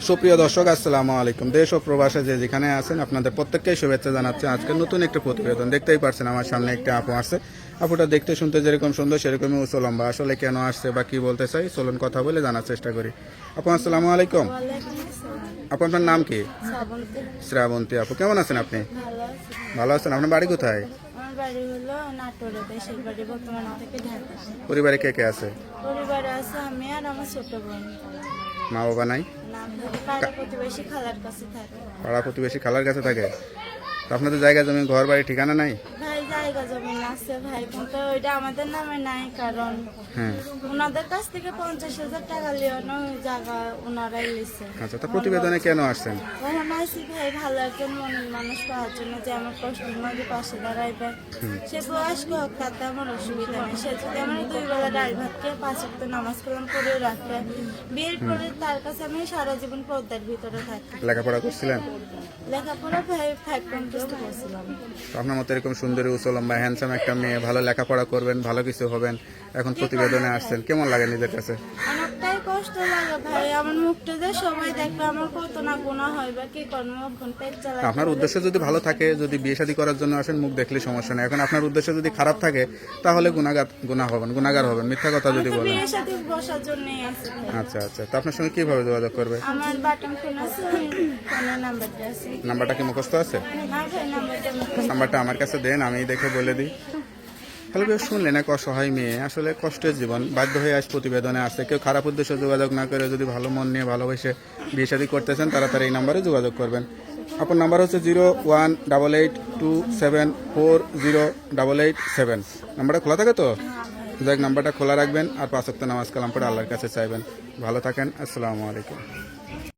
সুপ্রিয় দর্শক আসসালামু আলাইকুম। দেশ ও প্রবাসে যে যেখানে আছেন আপনাদের প্রত্যেককেই শুভেচ্ছা জানাচ্ছি আজকে নতুন একটা প্রতিবেদন। দেখতেই পারছেন আমার সামনে একটা আপু আসছে। আপুটা দেখতে শুনতে যেরকম সুন্দর সেরকমই উঁচু লম্বা। আসলে কেন আসছে বা কি বলতে চাই চলুন কথা বলে জানার চেষ্টা করি। আপু আসসালামু আলাইকুম। আপু আপনার নাম কি? শ্রাবন্তী আপু কেমন আছেন আপনি? ভালো আছেন আপনার বাড়ি কোথায়? পরিবারে কে কে আছে? পরিবারে আছে আমি আর আমার ছোট বোন। মা বাবা নাই? নাম ধরে পাড়া প্রতিবেশী খালার কাছে থাকে। পাড়া প্রতিবেশী খালার কাছে থাকে? তো আপনাদের জায়গা জমি ঘর বাড়ি ঠিকানা নাই? ভাই জায়গা জমি আছে ভাই কিন্তু ওইটা আমাদের নামে নাই কারণ হ্যাঁ। ওনাদের কাছ থেকে পঞ্চাশ হাজার টাকা লিওনো জায়গা ওনারাই লিছে আচ্ছা তো প্রতিবেদনে কেন আসছেন? তখন আইসি ভাই ভালো একজন মনের মানুষ পাওয়ার জন্য যে আমার কষ্টের মাঝে পাশে দাঁড়াইবে। সে বয়স্ক হোক তাতে আমার অসুবিধা নেই। সে যদি আমার দুই বেলা ডাল ভাত খেয়ে পাঁচ ওয়াক্ত নামাজ কালাম করে রাখে বিয়ের পরে তার কাছে আমি সারা জীবন পর্দার ভিতরে থাকি। লেখাপড়া করছিলেন? লেখাপড়া ভাই ফাইভ পয়েন্ট করছিলাম। আপনার মতো এরকম সুন্দরী উঁচু লম্বা হ্যান্ডসাম একটা মেয়ে ভালো লেখাপড়া করবেন ভালো কিছু হবেন এখন প্রতিবেদনে আসছেন। কেমন লাগে নিজের কাছে? অনেকটাই কষ্ট লাগে ভাই। আমার মুখটা যে সবাই দেখবে আমার কত না গুণা হয় বা কি এখন পেট চালাই আপনার উদ্দেশ্য যদি ভালো থাকে যদি বিয়ে শাদী করার জন্য আসেন মুখ দেখলে সমস্যা নেই। এখন আপনার উদ্দেশ্য যদি খারাপ থাকে তাহলে গুণাগার গুণা হবেন গুণাগার হবেন। মিথ্যা কথা যদি বলেন। বিয়ের সাথে বসার জন্যই আছে আচ্ছা আচ্ছা। তো আপনার সঙ্গে কীভাবে যোগাযোগ করবে? আমার বাটন ফোন আছে ফোনের নাম্বারটা আছে। নাম্বারটা কি মুখস্থ আছে? নাম্বারটা নাম্বারটা আমার কাছে দেন আমি দেখে বলে দিই। হ্যালো কেউ শুনলেন এক অসহায় মেয়ে। আসলে কষ্টের জীবন। বাধ্য হয়ে আজ প্রতিবেদনে আসছে। কেউ খারাপ উদ্দেশ্যে যোগাযোগ না করে যদি ভালো মন নিয়ে ভালোবেসে বিয়ে শাদী করতেছেন, তারা তারা এই নাম্বারে যোগাযোগ করবেন। আপনার নাম্বার হচ্ছে zero one double eight two seven four zero double eight seven. নাম্বারটা খোলা থাকে তো? যাক, নাম্বারটা খোলা রাখবেন আর পাঁচ ওয়াক্ত নামাজ কালাম পড়ে আল্লাহর কাছে চাইবেন। ভালো থাকেন। আসসালামু আলাইকুম।